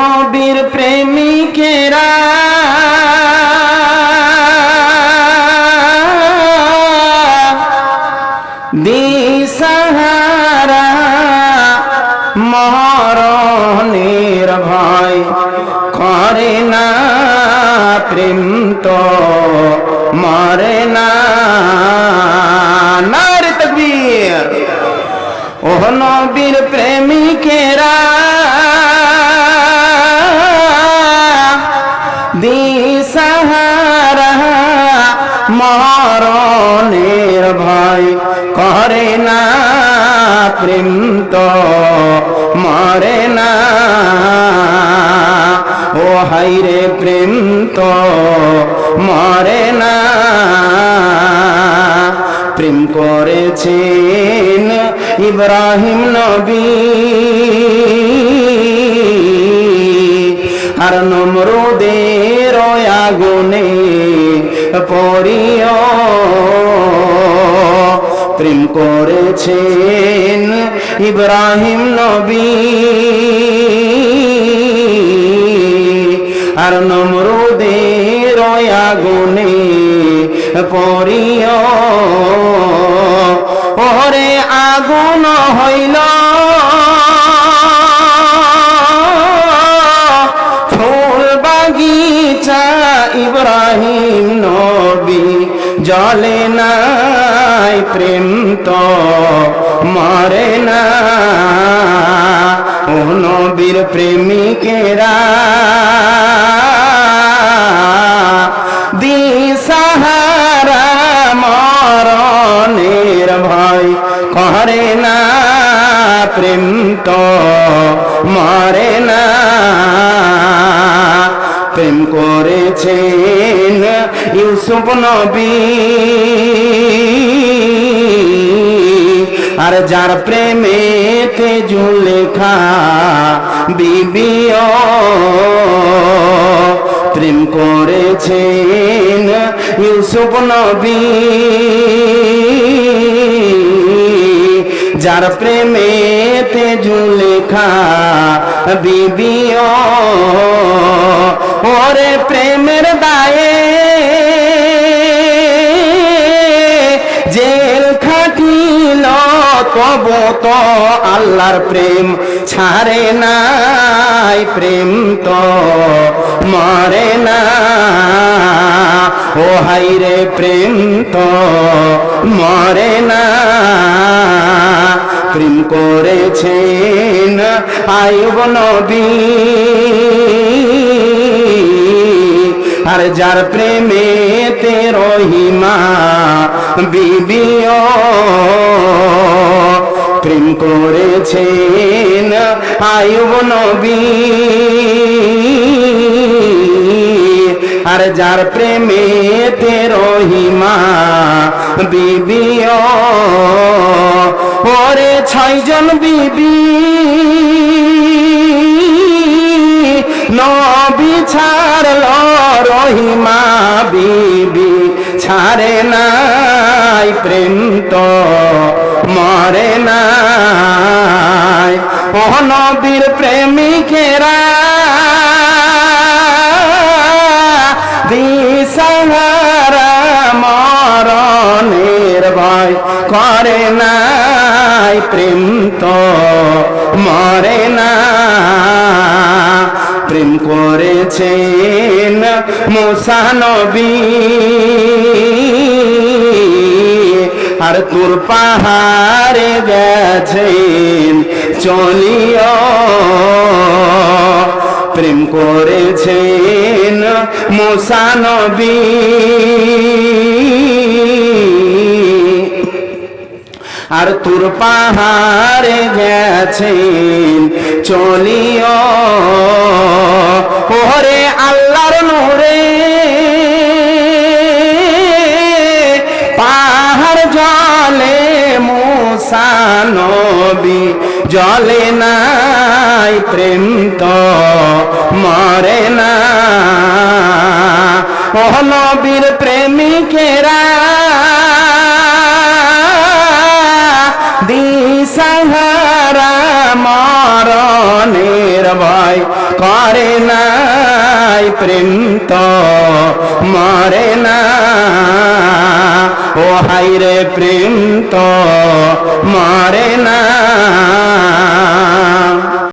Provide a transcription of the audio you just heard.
নবীর প্রেমিকেরা। দিশাহারা মরণের ভয় করে না, প্রেম তো মরে না। নারে তকবীর। ওহ নবীর প্রেমিকেরা মরণের ভয় করে না, প্রেম তো মরে না। ও হাইরে প্রেম তো মরে না। প্রেম করেছেন ইব্রাহিম নবী। আর নমরুদের আগুনে পড়িও। প্রেম করেছেন ইব্রাহিম নবী। আর নমরুদের আগুনে পড়িও। ওরে আগুন হইল প্রেম তো মরে না। ও নবীর প্রেমিকেরা, দিশাহারা মরণের ভয় করে না। প্রেম তো মরে না। প্রেম করেছেন ইউসুফ নবী। আর যার প্রেমেতে জুলেখা বিবিও প্রেম করেছেন ইউসুফ নবী। যার প্রেমেতে জুলেখা বিবিও ওরে প্রেমের দায়ে তো আল্লাহর প্রেম ছাড়ে নাই, প্রেম তো মরে না। ও হাইরে প্রেম তো মরে না। প্রেম করেছেন আয়ুব নবী। আর যার প্রেমেতে রহিমা, বিবিও প্রেম করেছেন আয়ুব নবী। আর যার প্রেমেতে রহিমা বিবিও ওরে ছয়জন বিবি। নবী ছাড়ল রহিমা বিবি, ছাড়ে নাই প্রেম তো মরে নাই। ও নবীর প্রেমিকেরা, দিশাহারা মরণের ভয় করে নাই। প্রেম তো মরে না। প্রেম করেছেন মুসানবী তোর পাহাড়ে গেছেন, চলিও। প্রেম করেছেন মুসানবী আর তোর পাহাড়ে গেছেন, চলিও। ওরে আল্লাহর নূরে জলে নাই প্রেম তো, মরে না। ও নবীর প্রেমিকেরা, দিশাহারা মরণের ভয় করে নাই প্রেম তো, মরে না। ও হাইরে প্রেম তো মরে না।